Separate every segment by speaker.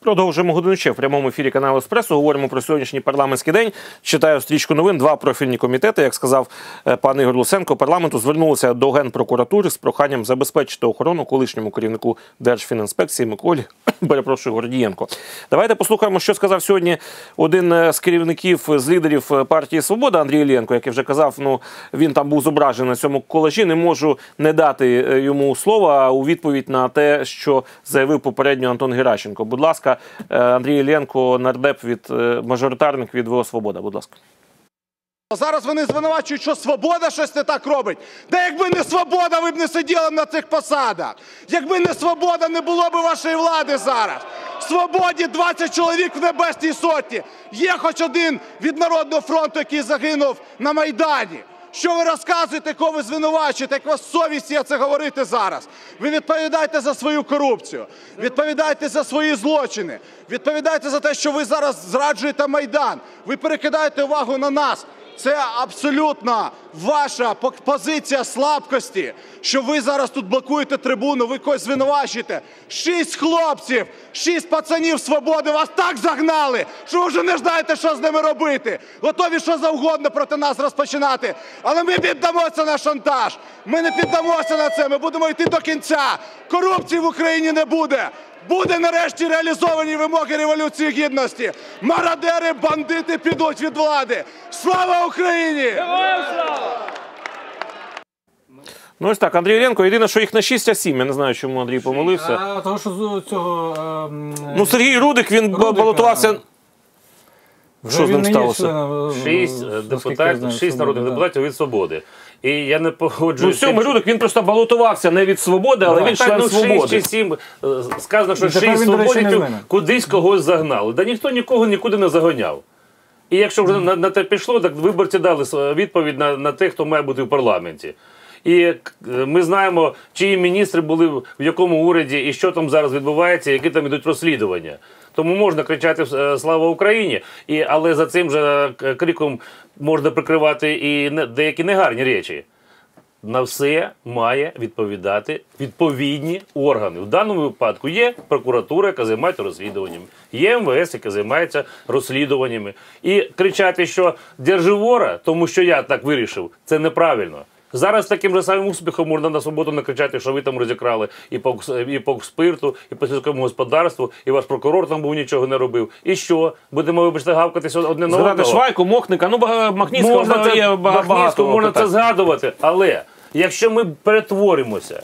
Speaker 1: Продовжуємо годину ще в прямому ефірі каналу Еспресо. Говоримо про сьогоднішній парламентський день. Читаю стрічку новин. Два профільні комітети, як сказав е, пан Ігор Луценко, парламенту звернулися до генпрокуратури з проханням забезпечити охорону колишньому керівнику Держфінінспекції Миколі перепрошую Гордієнко. Давайте послухаємо, що сказав сьогодні один е, з керівників з лідерів е, партії Свобода Андрій Іллєнко, який вже казав, ну він там був зображений на цьому колажі. Не можу не дати йому слова у відповідь на те, що заявив попередньо Антон Геращенко. Будь ласка, е, Андрій Іллєнко, нардеп від е, мажоритарник від ВО Свобода. Будь ласка.
Speaker 2: Зараз вони звинувачують, що свобода щось не так робить. Та якби не свобода, ви б не сиділи на цих посадах. Якби не свобода, не було б вашої влади зараз. Свободі 20 чоловік в небесній сотні. Є хоч один від Народного фронту, який загинув на Майдані. Що ви розказуєте, кого ви звинувачуєте? Як у вас совість є це говорити зараз? Ви відповідаєте за свою корупцію, відповідаєте за свої злочини, відповідаєте за те, що ви зараз зраджуєте Майдан. Ви перекидаєте увагу на нас. Це абсолютно ваша позиція слабкості, що ви зараз тут блокуєте трибуну, ви когось звинувачуєте. Шість хлопців, шість пацанів свободи вас так загнали, що ви вже не знаєте, що з ними робити. Готові що завгодно проти нас розпочинати. Але ми піддамося на шантаж. Ми не піддамося на це. Ми будемо йти до кінця. Корупції в Україні не буде. Буде нарешті реалізовані вимоги Революції Гідності. Мародери, бандити підуть від влади. Слава Україні!
Speaker 1: Ну ось так, Андрій Іллєнко. Єдине, що їх не 6, а 7. Я не знаю, чому Андрій помилився.
Speaker 3: А того, що цього ем,
Speaker 1: Ну, Сергій Рудик він
Speaker 3: Рудик,
Speaker 1: балотувався.
Speaker 3: вже
Speaker 1: що з ним сталося?
Speaker 3: членом, е,
Speaker 4: Шість депутатів, шість народних депутатів від свободи. І я не
Speaker 1: Ну, сьомий Рудик він просто балотувався не від свободи, але він член
Speaker 4: ну,
Speaker 1: свободи.
Speaker 4: Шість чи сім. е, Сказано, що
Speaker 3: І тепер
Speaker 4: шість
Speaker 3: він, до речі, не
Speaker 4: свободів
Speaker 3: ними.
Speaker 4: кудись когось загнали. Да ніхто нікого нікуди не заганяв. І якщо вже на, на те пішло, так виборці дали с- відповідь на, на тих, хто має бути в парламенті. І е, ми знаємо, чиї міністри були в якому уряді і що там зараз відбувається, які там ідуть розслідування. Тому можна кричати е, Слава Україні, і, але за цим же е, криком можна прикривати і деякі негарні речі. На все має відповідати відповідні органи. В даному випадку є прокуратура, яка займається розслідуваннями, є МВС, яка займається розслідуваннями. І кричати, що держи вора, тому що я так вирішив, це неправильно. Зараз таким же самим успіхом можна на свободу накричати, що ви там розікрали і по, і по спирту, і по сільському господарству, і ваш прокурор там був нічого не робив. І що? Будемо, вибачте, гавкатися одне на одного?
Speaker 1: Швайку, Мохника, ну Махніцького
Speaker 4: Можна це,
Speaker 1: є ба-
Speaker 4: Махніцького можна
Speaker 1: питань.
Speaker 4: це згадувати, але якщо ми перетворимося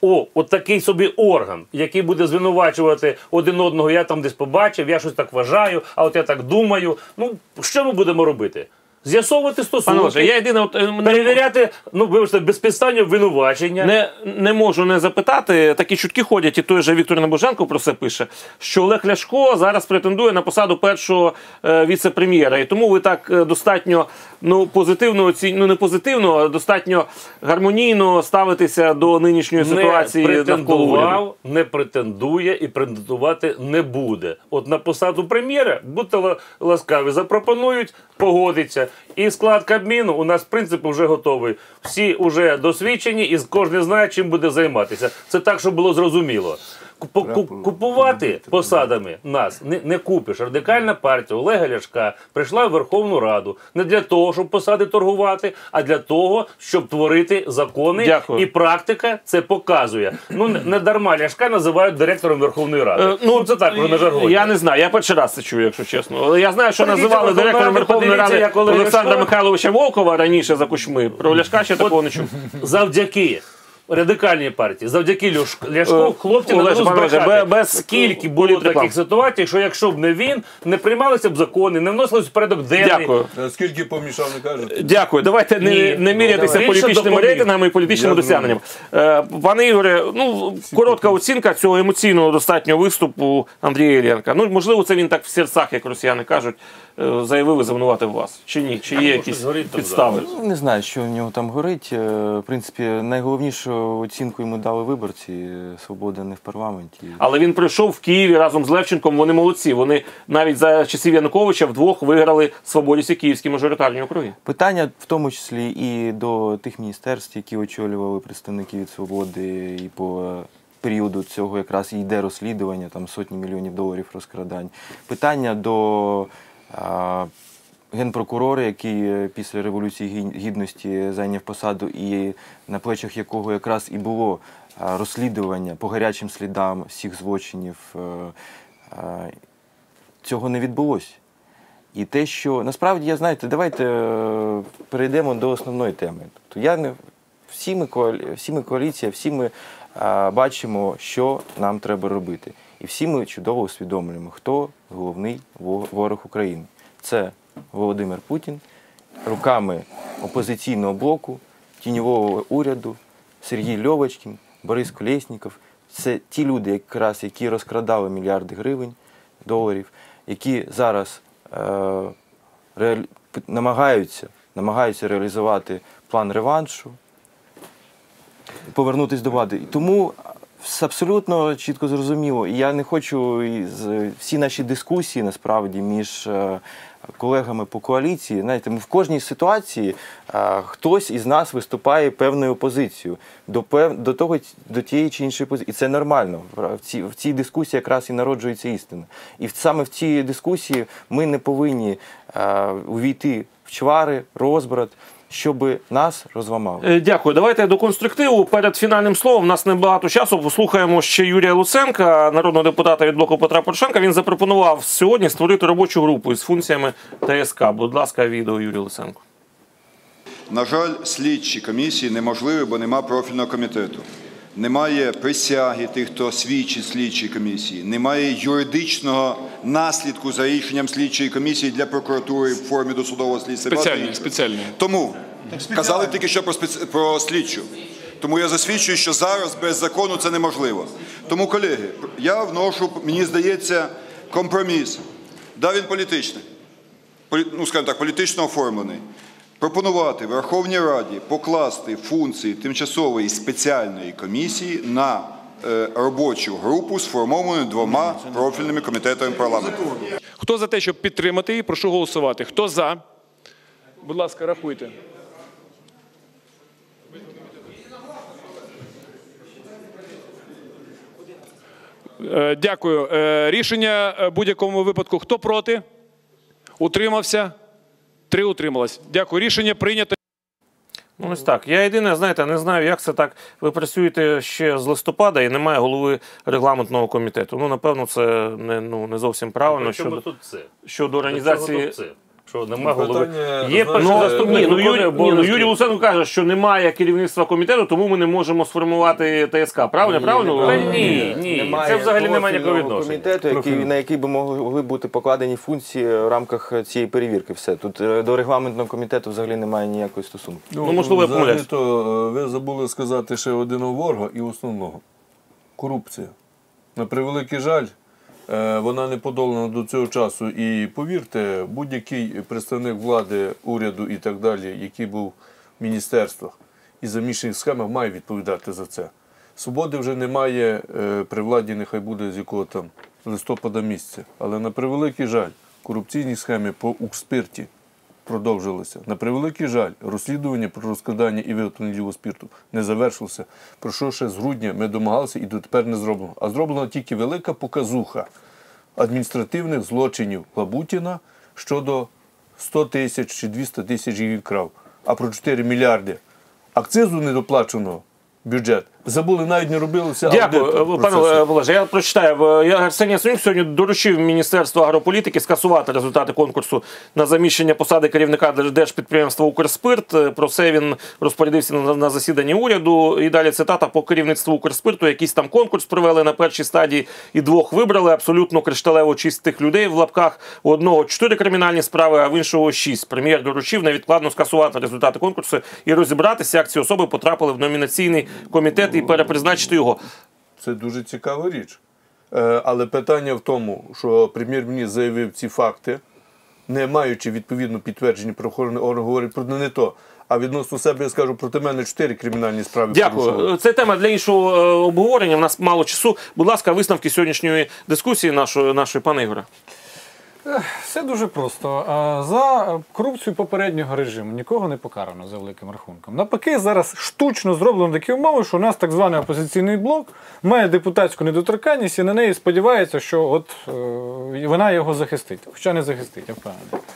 Speaker 4: у от такий собі орган, який буде звинувачувати один одного, я там десь побачив, я щось так вважаю, а от я так думаю. Ну що ми будемо робити? З'ясовувати стосунки,
Speaker 1: я єдине, от, е, не-
Speaker 4: перевіряти, ну вибачте, безпідставні обвинувачення.
Speaker 1: Не, не можу не запитати. Такі чутки ходять, і той же Віктор Небоженко про це пише, що Олег Ляшко зараз претендує на посаду першого е, віце-прем'єра. І тому ви так е, достатньо ну, позитивно оці... ну не позитивно, а достатньо гармонійно ставитеся до нинішньої ситуації
Speaker 4: не претендував, не претендує і претендувати не буде. От на посаду прем'єра, будьте ла- ласкаві, запропонують, погодиться. І склад Кабміну у нас в принципі вже готовий. Всі вже досвідчені, і кожен знає, чим буде займатися. Це так, щоб було зрозуміло. Купу- Купувати посадами нас не, не купиш. Радикальна партія Олега Ляшка прийшла в Верховну Раду не для того, щоб посади торгувати, а для того, щоб творити закони
Speaker 1: Дякую.
Speaker 4: і практика це показує. Ну не, дарма Ляшка називають директором Верховної Ради.
Speaker 1: Е,
Speaker 4: ну це так, на жаргоні.
Speaker 1: Я не знаю, я перший раз це чую, якщо чесно. Але я знаю, що
Speaker 4: Прийдіть
Speaker 1: називали директором
Speaker 4: Ради,
Speaker 1: Верховної
Speaker 4: подивіться,
Speaker 1: Ради Олександра Михайловича Волкова раніше за кучми. Про Ляшка ще такого не чув.
Speaker 4: завдяки. Радикальній партії, завдяки Ляшку, Ляшку
Speaker 1: Е,
Speaker 4: хлопці не збрехати.
Speaker 1: без-
Speaker 4: скільки було таких ситуацій, що якщо б не він, не приймалися б закони, не вносились в порядок денний.
Speaker 1: Дякую.
Speaker 5: Е, Скільки помішав, не кажете?
Speaker 1: Дякую. Давайте не, не мірятися
Speaker 4: Давай.
Speaker 1: Політичними рейтингами і політичними
Speaker 5: Я
Speaker 1: досягненнями. Е, Пане Ігоре, ну коротка оцінка цього емоційного достатньо виступу Андрія Іллєнка. Ну можливо, це він так в серцях, як росіяни кажуть, заявив і вас. Чи ні? Чи є якісь підстави?
Speaker 6: Ну, Не знаю, що в нього там горить. В принципі, найголовнішу оцінку йому дали виборці. Е, Свобода не в парламенті.
Speaker 1: Але він прийшов в Києві разом з Левченком. Вони молодці. Вони навіть за часів Януковича вдвох виграли свободівські київські мажоритарні округи.
Speaker 6: Питання в тому числі і до тих міністерств, які очолювали представники від свободи, і по періоду цього якраз і йде розслідування, там сотні мільйонів доларів розкрадань. Питання до а, генпрокурора, який е, після Революції Гідності зайняв посаду, і на плечах якого якраз і було розслідування по гарячим слідам всіх злочинів. е, Цього не відбулося. І те, що насправді я знаєте, давайте е, перейдемо до основної теми. Тобто я не всі ми всі ми коаліція, всі ми е, бачимо, що нам треба робити. І всі ми чудово усвідомлюємо, хто головний ворог України. Це Володимир Путін руками опозиційного блоку, тіньового уряду, Сергій Льовочкін, Борис Колєсніков. Це ті люди, якраз які розкрадали мільярди гривень, доларів, які зараз е, намагаються, намагаються реалізувати план реваншу, повернутися до влади. Тому абсолютно чітко зрозуміло. І я не хочу всі наші дискусії насправді між е, колегами по коаліції. Знаєте, в кожній ситуації е, хтось із нас виступає певною позицією до пев... до того до тієї чи іншої позиції. І це нормально. В цій, в цій дискусії якраз і народжується істина. І саме в цій дискусії ми не повинні е, увійти в чвари, розбрат, щоб нас розламали.
Speaker 1: Е, Дякую. Давайте до конструктиву. Перед фінальним словом у нас небагато часу. Послухаємо ще Юрія Луценка, народного депутата від блоку Петра Порошенка. Він запропонував сьогодні створити робочу групу із функціями ТСК. Будь ласка, відео Юрій Луценко.
Speaker 5: На жаль, слідчі комісії неможливі, бо нема профільного комітету. Немає присяги тих, хто свідчить слідчій комісії. Немає юридичного наслідку за рішенням слідчої комісії для прокуратури в формі досудового слідства.
Speaker 7: Спеціальний, спеціальний.
Speaker 5: Тому казали тільки що про, спец... про слідчу. Тому я засвідчую, що зараз без закону це неможливо. Тому, колеги, я вношу, мені здається, компроміс. Да, він політичний, полі- ну, скажімо так, політично оформлений. Пропонувати Верховній Раді покласти функції тимчасової спеціальної комісії на е, робочу групу, сформовану двома профільними комітетами парламенту.
Speaker 7: Хто за те, щоб підтримати її, прошу голосувати. Хто за? Будь ласка, рахуйте. Е, Дякую. Е, Рішення будь-якому випадку. Хто проти? Утримався? Три утрималось. Дякую. Рішення прийнято.
Speaker 1: Ну, ось так. Я єдине, знаєте, не знаю, як це так. Ви працюєте ще з листопада і немає голови регламентного комітету. Ну, напевно, це не, ну, не зовсім правильно щодо,
Speaker 4: тут це?
Speaker 1: щодо організації.
Speaker 4: тут це? Що нема голови? Є перший
Speaker 1: Ну,
Speaker 4: заступник
Speaker 1: ну, Юрій, ні, ну. Юрій Луценко каже, що немає керівництва комітету, тому ми не можемо сформувати ТСК. Правильно? правильно?
Speaker 4: Та ні, ні, це взагалі немає ніякого відношення.
Speaker 6: комітету, який, на який би могли бути покладені функції в рамках цієї перевірки. Все тут е, до регламентного комітету взагалі немає ніякої стосунку.
Speaker 1: Ну, можливо, я помиляюсь.
Speaker 8: взагалі-то, е, ви забули сказати ще один ворога і основного. Корупція. На превеликий жаль, вона не подолана до цього часу. І повірте, будь-який представник влади, уряду і так далі, який був в міністерствах і замішаних схемах, має відповідати за це. Свободи вже немає е, при владі, нехай буде з якого там листопада місяця. Але на превеликий жаль, корупційні схеми по Укрспирті продовжилося. На превеликий жаль, розслідування про розкрадання і виготовлення лівого спірту не завершилося. Про що ще з грудня ми домагалися і дотепер не зроблено. А зроблена тільки велика показуха адміністративних злочинів Лабутіна щодо 100 тисяч чи 200 тисяч гривень крав. А про 4 мільярди акцизу недоплаченого бюджет забули, навіть не робилося.
Speaker 1: Дякую, Е, пане
Speaker 8: процесу.
Speaker 1: Олеже. Я прочитаю. Е, Я Арсеній Яценюк сьогодні доручив Міністерству агрополітики скасувати результати конкурсу на заміщення посади керівника держпідприємства Укрспирт. Е, Про це він розпорядився на, на засіданні уряду. І далі цитата по керівництву Укрспирту. Якийсь там конкурс провели на першій стадії і двох вибрали абсолютно кришталево чистих людей в лапках. У одного чотири кримінальні справи, а в іншого шість. Прем'єр доручив невідкладно скасувати результати конкурсу і розібратися, як ці особи потрапили в номінаційний комітет і перепризначити його.
Speaker 8: Це дуже цікава річ. Е, Але питання в тому, що прем'єр-міністр заявив ці факти, не маючи відповідно підтвердження правоохоронних органів, говорить про не то. А відносно себе я скажу проти мене чотири кримінальні справи. порушували.
Speaker 1: Це тема для іншого е, обговорення. У нас мало часу. Будь ласка, висновки сьогоднішньої дискусії нашої, нашої пане Ігоре.
Speaker 3: Все дуже просто. За корупцію попереднього режиму нікого не покарано за великим рахунком. Навпаки, зараз штучно зроблено такі умови, що у нас так званий опозиційний блок має депутатську недоторканність і на неї сподівається, що от е, вона його захистить. Хоча не захистить, я впевнений.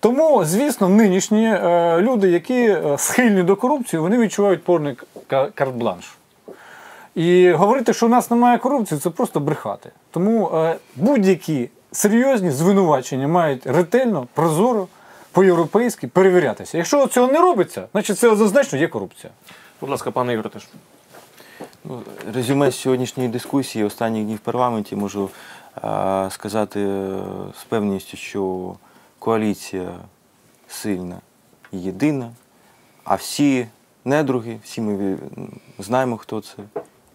Speaker 3: Тому, звісно, нинішні е, люди, які е, схильні до корупції, вони відчувають повний ка- карт-бланш. І говорити, що у нас немає корупції, це просто брехати. Тому будь-які серйозні звинувачення мають ретельно, прозоро, по-європейськи перевірятися. Якщо цього не робиться, значить це однозначно є корупція.
Speaker 1: Будь ласка, пане Ігор, теж.
Speaker 6: Ну, резюме з сьогоднішньої дискусії останніх днів в парламенті можу е, сказати е, з певністю, що коаліція сильна і єдина, а всі недруги, всі ми знаємо, хто це.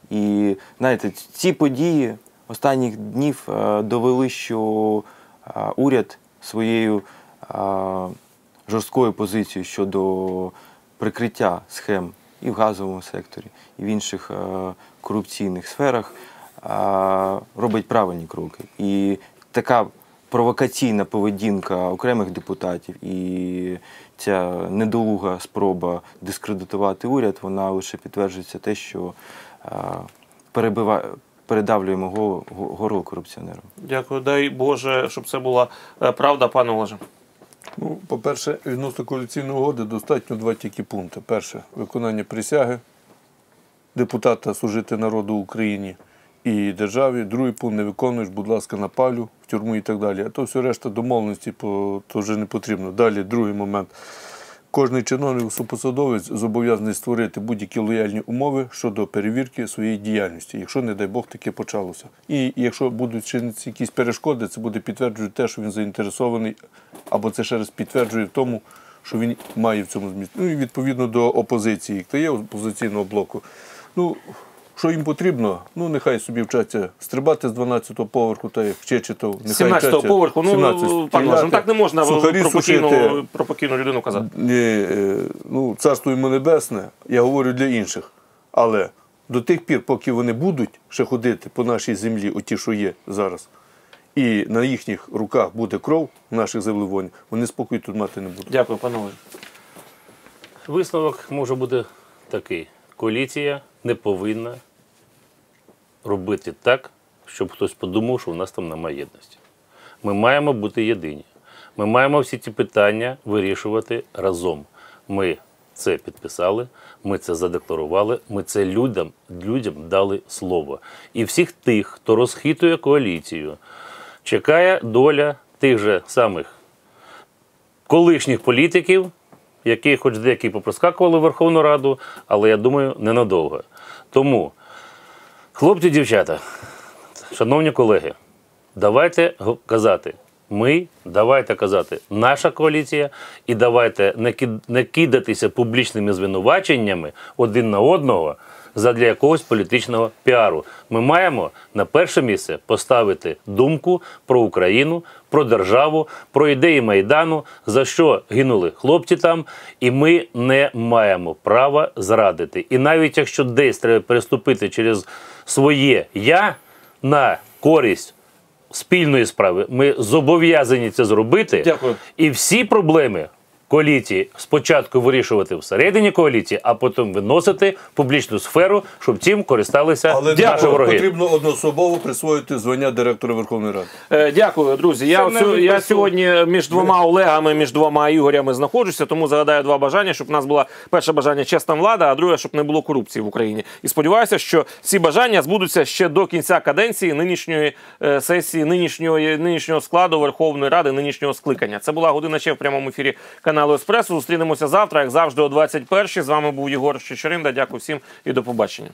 Speaker 6: І знаєте, ці події останніх днів е, довели, що е, уряд своєю е, жорсткою позицією щодо прикриття схем і в газовому секторі, і в інших корупційних сферах робить правильні кроки. І така провокаційна поведінка окремих депутатів і ця недолуга спроба дискредитувати уряд, вона лише підтверджується те, що е, перебива, передавлюємо го- го- горло корупціонерам.
Speaker 1: Дякую. Дай Боже, щоб це була е, правда, пане Олеже.
Speaker 8: Ну, по-перше, відносно коаліційної угоди достатньо два тільки пункти. Перше виконання присяги депутата служити народу Україні і державі. Другий пункт не виконуєш, будь ласка, на палю, в тюрму і так далі. А то все решта домовленості по- то вже не потрібно. Далі, другий момент. Кожний чиновник супосадовець зобов'язаний створити будь-які лояльні умови щодо перевірки своєї діяльності, якщо, не дай Бог, таке почалося. І якщо будуть чинитися якісь перешкоди, це буде підтверджувати те, що він заінтересований, або це ще раз підтверджує в тому, що він має в цьому зміст. Ну і відповідно до опозиції, хто є опозиційного блоку. Ну, що їм потрібно, ну нехай собі вчаться стрибати з 12-го поверху, та як Чечетов.
Speaker 1: З 17-го поверху. Ну,
Speaker 8: 17,
Speaker 1: пане Олеже, ну так не можна
Speaker 8: сухарі
Speaker 1: про покійну, про покійну людину казати.
Speaker 8: Ні, е, ну, царство йому небесне, я говорю для інших. Але до тих пір, поки вони будуть ще ходити по нашій землі, оті, що є зараз, і на їхніх руках буде кров наших завливонь, вони спокою тут мати не будуть.
Speaker 1: Дякую, пане Олеже.
Speaker 4: Висновок може бути такий: коаліція не повинна робити так, щоб хтось подумав, що у нас там немає єдності. Ми маємо бути єдині. Ми маємо всі ці питання вирішувати разом. Ми це підписали, ми це задекларували, ми це людям, людям дали слово. І всіх тих, хто розхитує коаліцію, чекає доля тих же самих колишніх політиків, які хоч деякі попроскакували в Верховну Раду, але я думаю, ненадовго. Тому, хлопці, дівчата, шановні колеги, давайте казати. Ми, давайте казати, наша коаліція, і давайте не кид- не кидатися публічними звинуваченнями один на одного задля якогось політичного піару. Ми маємо на перше місце поставити думку про Україну, про державу, про ідеї Майдану, за що гинули хлопці там, і ми не маємо права зрадити. І навіть якщо десь треба переступити через своє я на користь спільної справи, ми зобов'язані це зробити.
Speaker 1: Дякую.
Speaker 4: І всі проблеми коаліції спочатку вирішувати всередині коаліції, а потім виносити в публічну сферу, щоб цим користалися
Speaker 8: Але
Speaker 4: наші вороги.
Speaker 8: потрібно одноособово присвоїти звання директора Верховної Ради.
Speaker 1: Е, Дякую, друзі. Я, оцю-
Speaker 4: не
Speaker 1: я сьогодні між двома Олегами, між двома Ігорями знаходжуся, тому загадаю два бажання, щоб в нас була перше бажання чесна влада, а друге, щоб не було корупції в Україні. І сподіваюся, що ці бажання збудуться ще до кінця каденції нинішньої е, сесії, нинішнього, нинішнього складу Верховної Ради, нинішнього скликання. Це була година ще в прямому ефірі каналу Еспресо. Зустрінемося завтра, як завжди, о 21 З вами був Єгор Щечеринда. Дякую всім і до побачення.